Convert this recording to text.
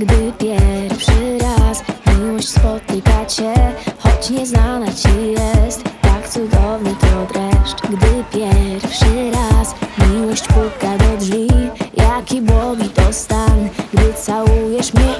Gdy pierwszy raz miłość spotykacie Choć nieznana ci jest Tak cudowny to dreszcz. Gdy pierwszy raz miłość puka do drzwi Jaki błogi to stan. Gdy całujesz mnie